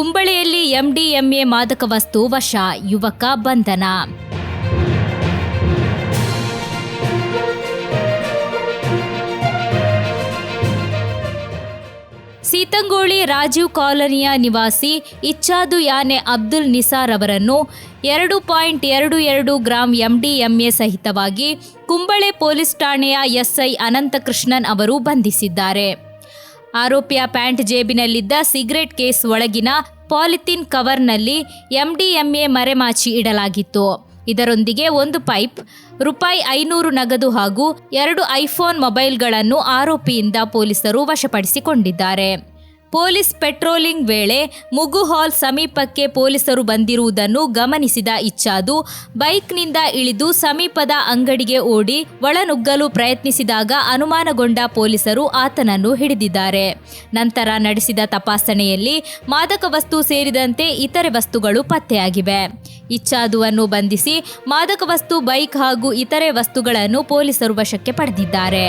MDMA ಮಾದಕ ವಸ್ತು ವಶ, ಯುವಕ ಬಂಧನ. ಸೀತಂಗೋಳಿ ರಾಜೀವ್ ಕಾಲೋನಿಯ ನಿವಾಸಿ ಇಚ್ಛಾದು ಯಾನೆ ಅಬ್ದುಲ್ ನಿಸಾರ್ ಅವರನ್ನು ಎರಡು ಪಾಯಿಂಟ್ ಎರಡು ಎರಡು ಗ್ರಾಂ ಎಂಡಿಎಂಎ ಸಹಿತವಾಗಿ ಕುಂಬಳೆ ಪೊಲೀಸ್ ಠಾಣೆಯ ಎಸ್ಐ ಅನಂತಕೃಷ್ಣನ್ ಅವರು ಬಂಧಿಸಿದ್ದಾರೆ. ಆರೋಪಿಯ ಪ್ಯಾಂಟ್ ಜೇಬಿನಲ್ಲಿದ್ದ ಸಿಗರೆಟ್ ಕೇಸ್ ಒಳಗಿನ ಪಾಲಿಥಿನ್ ಕವರ್ನಲ್ಲಿ ಎಂಡಿಎಂಎ ಮರೆಮಾಚಿ ಇಡಲಾಗಿತ್ತು. ಇದರೊಂದಿಗೆ ಒಂದು ಪೈಪ್, ರೂಪಾಯಿ ಐನೂರು ನಗದು ಹಾಗೂ ಎರಡು ಐಫೋನ್ ಮೊಬೈಲ್ಗಳನ್ನು ಆರೋಪಿಯಿಂದ ಪೊಲೀಸರು ವಶಪಡಿಸಿಕೊಂಡಿದ್ದಾರೆ. ಪೊಲೀಸ್ ಪೆಟ್ರೋಲಿಂಗ್ ವೇಳೆ ಮುಗು ಹಾಲ್ ಸಮೀಪಕ್ಕೆ ಪೊಲೀಸರು ಬಂದಿರುವುದನ್ನು ಗಮನಿಸಿದ ಇಚ್ಚಾದು ಬೈಕ್ನಿಂದ ಇಳಿದು ಸಮೀಪದ ಅಂಗಡಿಗೆ ಓಡಿ ಒಳನುಗ್ಗಲು ಪ್ರಯತ್ನಿಸಿದಾಗ ಅನುಮಾನಗೊಂಡ ಪೊಲೀಸರು ಆತನನ್ನು ಹಿಡಿದಿದ್ದಾರೆ. ನಂತರ ನಡೆಸಿದ ತಪಾಸಣೆಯಲ್ಲಿ ಮಾದಕ ವಸ್ತು ಸೇರಿದಂತೆ ಇತರೆ ವಸ್ತುಗಳು ಪತ್ತೆಯಾಗಿವೆ. ಇಚ್ಚಾದುವನ್ನು ಬಂಧಿಸಿ ಮಾದಕ ವಸ್ತು, ಬೈಕ್ ಹಾಗೂ ಇತರೆ ವಸ್ತುಗಳನ್ನು ಪೊಲೀಸರು ವಶಕ್ಕೆ ಪಡೆದಿದ್ದಾರೆ.